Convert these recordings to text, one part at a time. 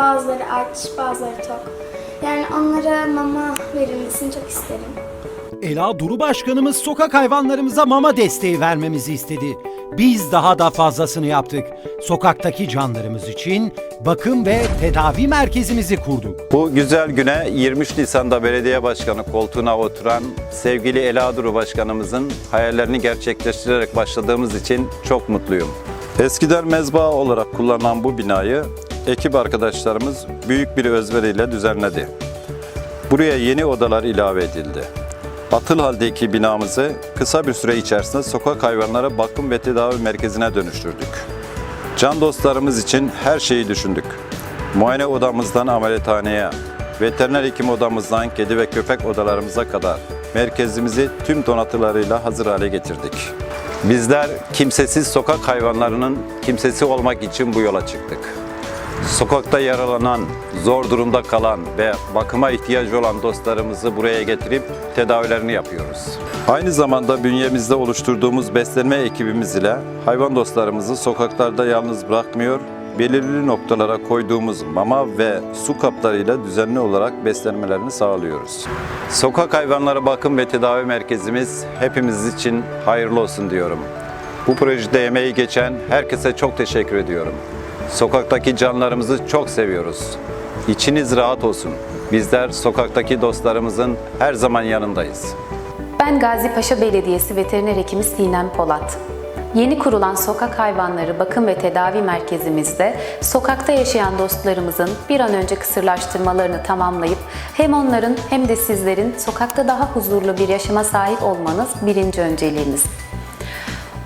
Bazıları aç, bazıları tok. Yani onlara mama verilmesini çok isterim. Ela Duru Başkanımız sokak hayvanlarımıza mama desteği vermemizi istedi. Biz daha da fazlasını yaptık. Sokaktaki canlarımız için bakım ve tedavi merkezimizi kurduk. Bu güzel güne 23 Nisan'da belediye başkanı koltuğuna oturan sevgili Ela Duru Başkanımızın hayallerini gerçekleştirerek başladığımız için çok mutluyum. Eskiden mezba olarak kullanılan bu binayı ekip arkadaşlarımız büyük bir özveriyle düzenledi. Buraya yeni odalar ilave edildi. Atıl haldeki binamızı kısa bir süre içerisinde sokak hayvanlara bakım ve tedavi merkezine dönüştürdük. Can dostlarımız için her şeyi düşündük. Muayene odamızdan ameliyathaneye, veteriner hekim odamızdan kedi ve köpek odalarımıza kadar merkezimizi tüm donatılarıyla hazır hale getirdik. Bizler kimsesiz sokak hayvanlarının kimsesi olmak için bu yola çıktık. Sokakta yaralanan, zor durumda kalan ve bakıma ihtiyacı olan dostlarımızı buraya getirip tedavilerini yapıyoruz. Aynı zamanda bünyemizde oluşturduğumuz beslenme ekibimiz ile hayvan dostlarımızı sokaklarda yalnız bırakmıyor, belirli noktalara koyduğumuz mama ve su kaplarıyla düzenli olarak beslenmelerini sağlıyoruz. Sokak Hayvanları Bakım ve Tedavi Merkezimiz hepimiz için hayırlı olsun diyorum. Bu projede emeği geçen herkese çok teşekkür ediyorum. Sokaktaki canlarımızı çok seviyoruz. İçiniz rahat olsun. Bizler sokaktaki dostlarımızın her zaman yanındayız. Ben Gazi Paşa Belediyesi Veteriner Hekimi Sinem Polat. Yeni kurulan Sokak Hayvanları Bakım ve Tedavi Merkezimizde sokakta yaşayan dostlarımızın bir an önce kısırlaştırmalarını tamamlayıp hem onların hem de sizlerin sokakta daha huzurlu bir yaşama sahip olmanız birinci önceliğimiz.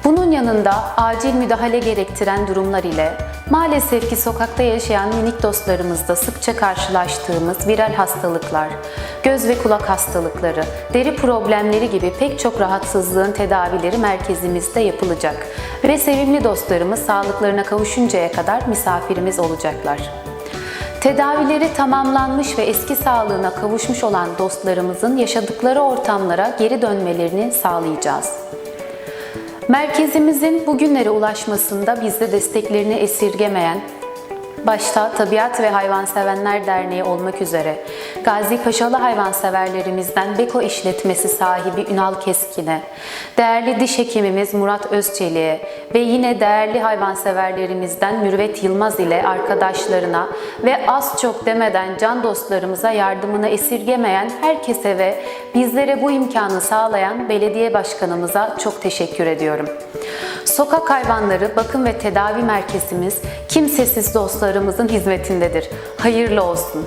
Bunun yanında acil müdahale gerektiren durumlar ile maalesef ki sokakta yaşayan minik dostlarımızda sıkça karşılaştığımız viral hastalıklar, göz ve kulak hastalıkları, deri problemleri gibi pek çok rahatsızlığın tedavileri merkezimizde yapılacak ve sevimli dostlarımız sağlıklarına kavuşuncaya kadar misafirimiz olacaklar. Tedavileri tamamlanmış ve eski sağlığına kavuşmuş olan dostlarımızın yaşadıkları ortamlara geri dönmelerini sağlayacağız. Merkezimizin bugünlere ulaşmasında bizde desteklerini esirgemeyen, başta Tabiat ve Hayvansevenler Derneği olmak üzere Gazi Paşalı hayvanseverlerimizden Beko işletmesi sahibi Ünal Keskin'e, değerli diş hekimimiz Murat Özçelik'e ve yine değerli hayvanseverlerimizden Mürvet Yılmaz ile arkadaşlarına ve az çok demeden can dostlarımıza yardımını esirgemeyen herkese ve bizlere bu imkanı sağlayan belediye başkanımıza çok teşekkür ediyorum. Sokak Hayvanları Bakım ve Tedavi Merkezimiz kimsesiz dostlarımızın hizmetindedir. Hayırlı olsun.